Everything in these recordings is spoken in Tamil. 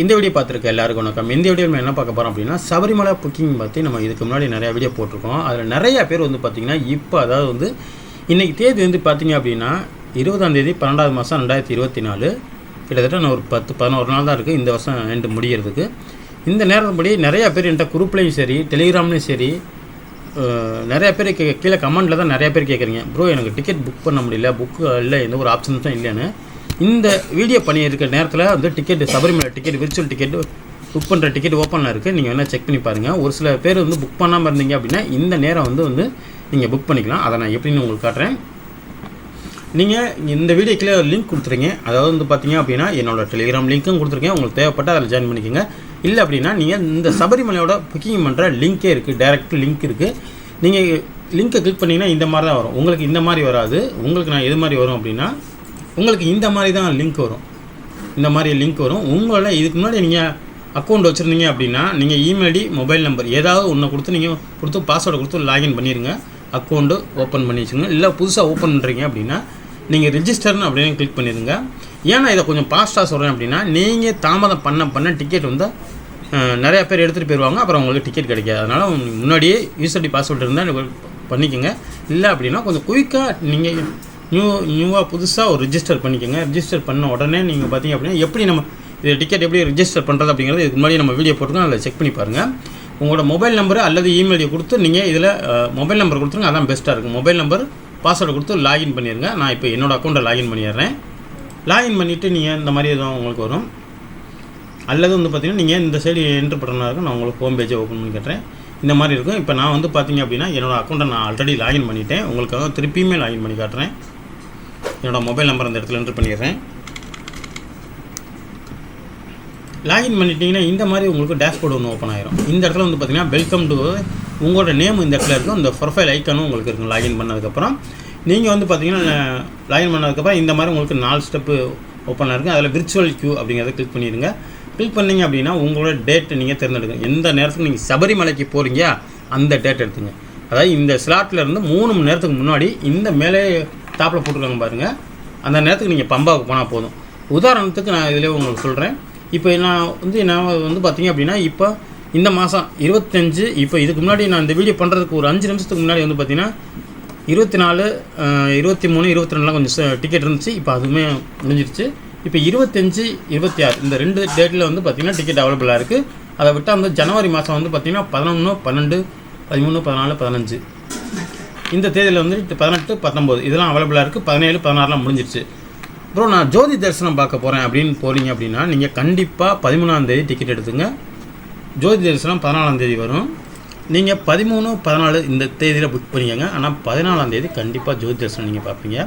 இந்த வீடியோ பார்த்துருக்க எல்லாருக்கும் வணக்கம். இந்த வீடியோ நம்ம என்ன பார்க்க போகிறோம் அப்படின்னா சபரிமலை புக்கிங் பற்றி நம்ம இதுக்கு முன்னாடி நிறையா வீடியோ போட்டிருக்கோம். அதில் நிறைய பேர் வந்து பார்த்திங்கன்னா இப்போ அதாவது வந்து இன்றைக்கி தேதி வந்து பார்த்திங்க அப்படின்னா இருபதாம் தேதி பன்னெண்டாவது மாதம் ரெண்டாயிரத்தி இருபத்தி நாலு கிட்டத்தட்ட நான் ஒரு பத்து பதினோரு நாள் தான் இருக்குது இந்த வருஷம் ரெண்டு முடிகிறதுக்கு இந்த நேரப்படி நிறையா பேர் என்கிட்ட குரூப்லேயும் சரி டெலிகிராம்லேயும் சரி நிறையா பேர் கீழே கமெண்டில் தான் நிறையா பேர் கேட்குறீங்க ப்ரோ எனக்கு டிக்கெட் புக் பண்ண முடியல. புக்கு இல்லை. எந்த ஒரு ஆப்ஷன்ஸும் இல்லைன்னு. இந்த வீடியோ பண்ணி இருக்கிற நேரத்தில் வந்து ticket Sabarimala ticket virtual ticket book பண்ணுற டிக்கெட் ஓப்பனில் இருக்குது நீங்கள் வேணால் செக் பண்ணி பாருங்கள் ஒரு சில பேர் வந்து புக் பண்ணாமல் இருந்தீங்க அப்படின்னா இந்த நேரம் வந்து வந்து நீங்கள் புக் பண்ணிக்கலாம். அதை நான் எப்படின்னு உங்களுக்கு காட்டுறேன். நீங்கள் இந்த வீடியோக்கில் லிங்க் கொடுத்துருங்க. அதாவது வந்து பார்த்தீங்க அப்படின்னா என்னோட டெலிகிராம் லிங்க்கும் கொடுத்துருக்கேன். உங்களுக்கு தேவைப்பட்டால் அதில் ஜாயின் பண்ணிக்கோங்க. இல்லை அப்படின்னா நீங்கள் இந்த சபரிமலையோட புக்கிங் பண்ணுற லிங்க்கே இருக்குது டைரக்ட் லிங்க் இருக்குது நீங்கள் லிங்க்கை கிளிக் பண்ணிங்கன்னா இந்த மாதிரி தான் வரும். உங்களுக்கு இந்த மாதிரி வராது. உங்களுக்கு நான் எது மாதிரி வரும் அப்படின்னா உங்களுக்கு இந்த மாதிரி தான் லிங்க் வரும். இந்த மாதிரி லிங்க் வரும். உங்களோட இதுக்கு முன்னாடி நீங்கள் அக்கௌண்ட் வச்சுருந்தீங்க அப்படின்னா நீங்கள் இமெயில் ஐடி மொபைல் நம்பர் ஏதாவது ஒன்று கொடுத்து நீங்கள் கொடுத்து பாஸ்வேர்டு கொடுத்து லாகின் பண்ணிடுங்க அக்கௌண்ட்டு ஓப்பன் பண்ணி வச்சுங்க இல்லை புதுசாக ஓப்பன் பண்ணுறீங்க அப்படின்னா நீங்கள் ரிஜிஸ்டர்னு அப்படின்னு கிளிக் பண்ணிடுங்க ஏன்னா இதை கொஞ்சம் ஃபாஸ்ட்டாக சொல்கிறேன் அப்படின்னா நீங்கள் தாமதம் பண்ண பண்ண டிக்கெட் வந்து நிறையா நிறைய பேர் எடுத்துகிட்டு போயிடுவாங்க அப்புறம் உங்களுக்கு டிக்கெட் கிடைக்காது. அதனால் முன்னாடியே யூசர் பாஸ்வேர்டு இருந்தால் பண்ணிக்கோங்க. இல்லை அப்படின்னா கொஞ்சம் குயிக்காக நீங்கள் நியூ நியூவாக புதுசாக ஒரு ரிஜிஸ்டர் பண்ணிக்கோங்க. ரிஜிஸ்டர் பண்ண உடனே நீங்கள் பார்த்தீங்க அப்படின்னா எப்படி நம்ம இது டிக்கெட் எப்படி ரிஜிஸ்டர் பண்ணுறது அப்படிங்கிறது இதுக்கு முன்னாடி நம்ம வீடியோ போட்டுருக்கோம். அதில் செக் பண்ணி பாருங்கள் உங்களோட மொபைல் நம்பர் அல்லது இமெயிலை கொடுத்து நீங்கள் இதில் மொபைல் நம்பர் கொடுத்துருங்க. அதான் பெஸ்ட்டாக இருக்கும். மொபைல் நம்பர் பாஸ்வேர்டு கொடுத்து லாகின் பண்ணிடுங்க நான் இப்போ என்னோடய அக்கௌண்ட்டை லாகின் பண்ணிடுறேன். லாகின் பண்ணிவிட்டு நீங்கள் இந்த மாதிரி எதுவும் உங்களுக்கு வரும். அல்லது வந்து பார்த்தீங்கன்னா நீங்கள் இந்த சைடு என்ட்ரு பண்ணுறதா இருக்கும். நான் உங்களுக்கு ஹோம் பேஜை ஓப்பன் பண்ணி கட்டுறேன். இந்த மாதிரி இருக்கும். இப்போ நான் வந்து பார்த்தீங்க அப்படின்னா என்னோடய அக்கௌண்ட்டை நான் ஆல்ரெடி லாகின் பண்ணிட்டேன். உங்களுக்காக திருப்பியுமே லாகின் பண்ணி காட்டுறேன். என்னோடய மொபைல் நம்பர் அந்த இடத்துல என்ட்ரு பண்ணிடுறேன். லாகின் பண்ணிட்டீங்கன்னா இந்த மாதிரி உங்களுக்கு டேஷ்போர்டு ஒன்று ஓப்பன் ஆயிரும். இந்த இடத்துல வந்து பார்த்தீங்கன்னா வெல்கம் டு உங்களோட நேம் இந்த இடத்துல இருக்கும் இந்த ப்ரொஃபைல் ஐக்கானும் உங்களுக்கு இருக்கும் லாகின் பண்ணதுக்கப்புறம். நீங்கள் வந்து பார்த்தீங்கன்னா லாகின் பண்ணதுக்கப்புறம் இந்த மாதிரி உங்களுக்கு நாலு ஸ்டெப்பு ஓப்பன் இருக்குது அதில் விர்ச்சுவல் கியூ அப்படிங்கிறத கிளிக் பண்ணிடுங்க. கிளிக் பண்ணீங்க அப்படின்னா உங்களோட டேட் நீங்கள் தேர்ந்தெடுங்க. எந்த நேரத்துக்கு நீங்கள் சபரிமலைக்கு போகிறீங்க அந்த டேட் எடுத்துங்க. அதாவது இந்த ஸ்லாட்டில் இருந்து மூணு மணி நேரத்துக்கு முன்னாடி இந்த மேலே டாப்பில் போட்டிருக்காங்க பாருங்கள் அந்த நேரத்துக்கு நீங்கள் பம்பாவுக்கு போனால் போதும். உதாரணத்துக்கு நான் இதிலே உங்களுக்கு சொல்கிறேன் இப்போ நான் வந்து நான் வந்து பார்த்தீங்க அப்படின்னா இப்போ இந்த மாதம் இருபத்தஞ்சு இப்போ இதுக்கு முன்னாடி நான் இந்த வீடியோ பண்ணுறதுக்கு ஒரு அஞ்சு நிமிஷத்துக்கு முன்னாடி வந்து பார்த்தீங்கன்னா இருபத்தி நாலு இருபத்தி மூணு இருபத்தி ரெண்டுலாம் கொஞ்சம் டிக்கெட் இருந்துச்சு. இப்போ அதுவுமே முடிஞ்சிருச்சு. இப்போ இருபத்தஞ்சி இருபத்தி ஆறு இந்த ரெண்டு டேட்டில் வந்து பார்த்திங்கன்னா டிக்கெட் அவைலபிளாக இருக்குது அதை விட்டால் வந்து ஜனவரி மாதம் வந்து பார்த்திங்கன்னா பதினொன்று பன்னெண்டு பதிமூணு பதினாலு பதினஞ்சு. இந்த தேதியில் வந்துட்டு பதினெட்டு பத்தொம்போது இதெல்லாம் அவைலபிளாக இருக்குது பதினேழு பதினாறுலாம் முடிஞ்சிருச்சு. ப்ரோ நான் ஜோதி தரிசனம் பார்க்க போகிறேன் அப்படின்னு போகிறீங்க அப்படின்னா நீங்கள் கண்டிப்பாக பதிமூணாம் தேதி டிக்கெட் எடுத்துங்க. ஜோதி தரிசனம் பதினாலாம் தேதி வரும். நீங்கள் பதிமூணு பதினாலு இந்த தேதியில் புக் பண்ணிக்கோங்க. ஆனால் பதினாலாம் தேதி கண்டிப்பாக ஜோதி தரிசனம் நீங்கள் பார்ப்பீங்க.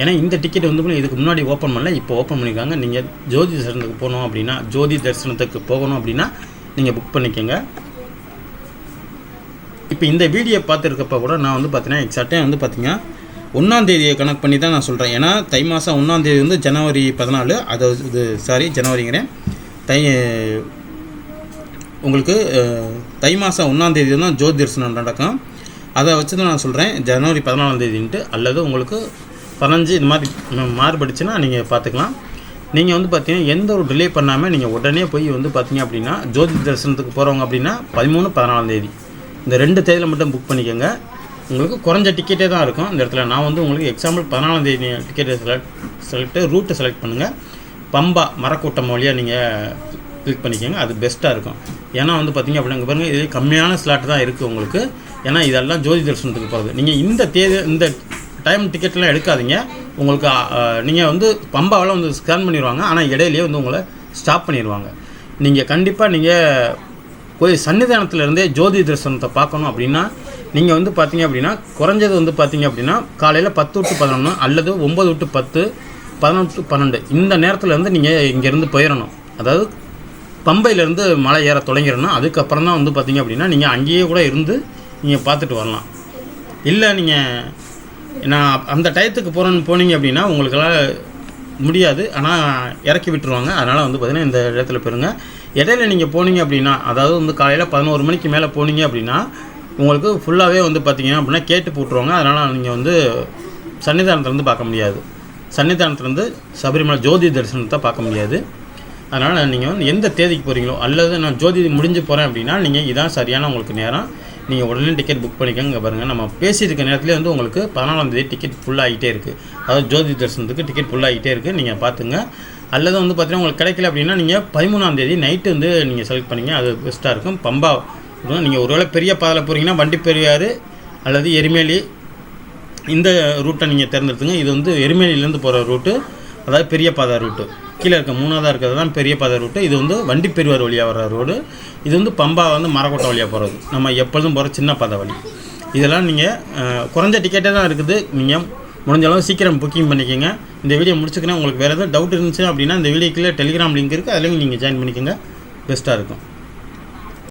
ஏன்னா இந்த டிக்கெட் வந்து இதுக்கு முன்னாடி ஓப்பன் பண்ணல இப்போ ஓப்பன் பண்ணியிருக்காங்க நீங்கள் ஜோதி தரிசனத்துக்கு போகணும் அப்படின்னா ஜோதி தரிசனத்துக்கு போகணும் அப்படின்னா நீங்கள் புக் பண்ணிக்கோங்க. இப்போ இந்த வீடியோ பார்த்துருக்கப்ப கூட நான் வந்து பார்த்தீங்கன்னா எக்ஸாக்டாக வந்து பார்த்தீங்கன்னா ஒன்றாந்தேதியை கணக்கு பண்ணி தான் நான் சொல்கிறேன் ஏன்னா தை மாதம் ஒன்றாந்தேதி வந்து ஜனவரி பதினாலு அதாவது இது சாரி ஜனவரிங்கிறேன். தை உங்களுக்கு தை மாதம் ஒன்றாந்தேதி தான் ஜோதி தரிசனம் நடக்கும். அதை வச்சு தான் நான் சொல்கிறேன் ஜனவரி பதினாலாம் தேதின்ட்டு அல்லது உங்களுக்கு பதினஞ்சு இது மாதிரி மாறுபடுச்சுன்னா நீங்கள் பார்த்துக்கலாம். நீங்கள் வந்து பார்த்தீங்கன்னா எந்த ஒரு டிலே பண்ணாமல் நீங்கள் உடனே போய் வந்து பார்த்தீங்க அப்படின்னா ஜோதி தரிசனத்துக்கு போகிறவங்க அப்படின்னா பதிமூணு பதினாலாம் தேதி. இந்த ரெண்டு தேதியில் மட்டும் புக் பண்ணிக்கோங்க. உங்களுக்கு குறைஞ்ச டிக்கெட்டே தான் இருக்கும். இந்த இடத்துல நான் வந்து உங்களுக்கு எக்ஸாம்பிள் பதினாலாம் தேதி டிக்கெட்டை செலக்ட் செலக்ட் ரூட்டை செலக்ட் பண்ணுங்கள் பம்பா மரக்கூட்டம் வழியாக நீங்கள் கிளிக் பண்ணிக்கோங்க. அது பெஸ்ட்டாக இருக்கும். ஏன்னா வந்து பார்த்திங்க அப்படின்னா பாருங்கள் இது கம்மியான ஸ்லாட் தான் இருக்குது உங்களுக்கு. ஏன்னா இதெல்லாம் ஜோதி தரிசனத்துக்கு போகிறது நீங்கள் இந்த தேதி இந்த டைம் டிக்கெட்லாம் எடுக்காதீங்க. உங்களுக்கு நீங்கள் வந்து பம்பாவெல்லாம் வந்து ஸ்கேன் பண்ணிடுவாங்க. ஆனால் இடையிலேயே வந்து உங்களை ஸ்டாப் பண்ணிடுவாங்க. நீங்கள் கண்டிப்பாக நீங்கள் போய் சன்னிதானத்துல இருந்தே ஜோதி தரிசனத்தை பார்க்கணும் அப்படின்னா நீங்கள் வந்து பார்த்தீங்க அப்படின்னா குறைஞ்சது வந்து பார்த்தீங்க அப்படின்னா காலையில் பத்து விட்டு பதினொன்று அல்லது ஒம்பது விட்டு பத்து பதினொன்று டு பன்னெண்டு. இந்த நேரத்தில் இருந்து நீங்கள் இங்கேருந்து போயிடணும் அதாவது பம்பையிலேருந்து மலை ஏற தொடங்கிடணும். அதுக்கப்புறம் தான் வந்து பார்த்தீங்க அப்படின்னா நீங்கள் அங்கேயே கூட இருந்து நீங்கள் பார்த்துட்டு வரலாம். இல்லை நீங்கள் நான் அந்த டயத்துக்கு போகிறேன்னு போனீங்க அப்படின்னா உங்களுக்கெல்லாம் முடியாது. ஆனால் இறக்கி விட்டுருவாங்க. அதனால் வந்து பார்த்திங்கன்னா இந்த இடத்துல போயிருங்க. இடையில நீங்கள் போனீங்க அப்படின்னா அதாவது வந்து காலையில் பதினோரு மணிக்கு மேலே போனீங்க அப்படின்னா உங்களுக்கு ஃபுல்லாகவே வந்து பார்த்தீங்கன்னா அப்படின்னா கேட்டு போட்டுருவாங்க. அதனால் நீங்கள் வந்து சன்னிதானத்துலேருந்து பார்க்க முடியாது. சன்னிதானத்துலேருந்து சபரிமலை ஜோதி தரிசனத்தை பார்க்க முடியாது. அதனால் நீங்கள் வந்து எந்த தேதிக்கு போகிறீங்களோ அல்லது நான் ஜோதி முடிஞ்சு போகிறேன் அப்படின்னா நீங்கள் இதான் சரியான உங்களுக்கு நேரம். நீங்கள் உடனே டிக்கெட் புக் பண்ணிக்கோங்க பாருங்கள் நம்ம பேசியிருக்க நேரத்துலேயே வந்து உங்களுக்கு பதினாலாம் தேதி டிக்கெட் ஃபுல்லாகிட்டே இருக்குது அதாவது ஜோதி தரிசனத்துக்கு டிக்கெட் ஃபுல்லாகிட்டே இருக்குது நீங்கள் பார்த்துங்க. அல்லது வந்து பார்த்தீங்கன்னா உங்களுக்கு கிடைக்கல அப்படின்னா நீங்கள் பதிமூணாம் தேதி நைட்டு வந்து நீங்கள் செலக்ட் பண்ணிங்க. அது பெஸ்ட்டாக இருக்கும். பம்பா நீங்கள் ஒருவேளை பெரிய பாதையில் போகிறீங்கன்னா வண்டி பெரியாறு அல்லது எரிமேலி இந்த ரூட்டை நீங்கள் தேர்ந்தெடுத்துங்க. இது வந்து எருமேலியிலேருந்து போகிற ரூட்டு அதாவது பெரிய பாதை ரூட்டு கீழே இருக்க மூணாவதாக இருக்கிறது தான் பெரிய பாதை ரூட்டு இது வந்து வண்டி பெருவார் வழியாக வர ரோடு இது வந்து பம்பா வந்து மரக்கோட்டை வழியாக போகிறது நம்ம எப்பொழுதும் போகிற சின்ன பாதை வழி. இதெல்லாம் நீங்கள் குறைஞ்ச டிக்கெட்டே தான் இருக்குது. நீங்கள் முடிஞ்ச அளவு சீக்கிரம் புக்கிங் பண்ணிக்கோங்க. இந்த வீடியோ முடிச்சுக்கிறேன் உங்களுக்கு வேறு எதாவது டவுட் இருந்துச்சு அப்படின்னா இந்த வீடியோக்குள்ளே டெலிகிராம் லிங்க் இருக்குது அதில் நீங்கள் ஜாயின் பண்ணிக்கோங்க. பெஸ்ட்டாக இருக்கும்.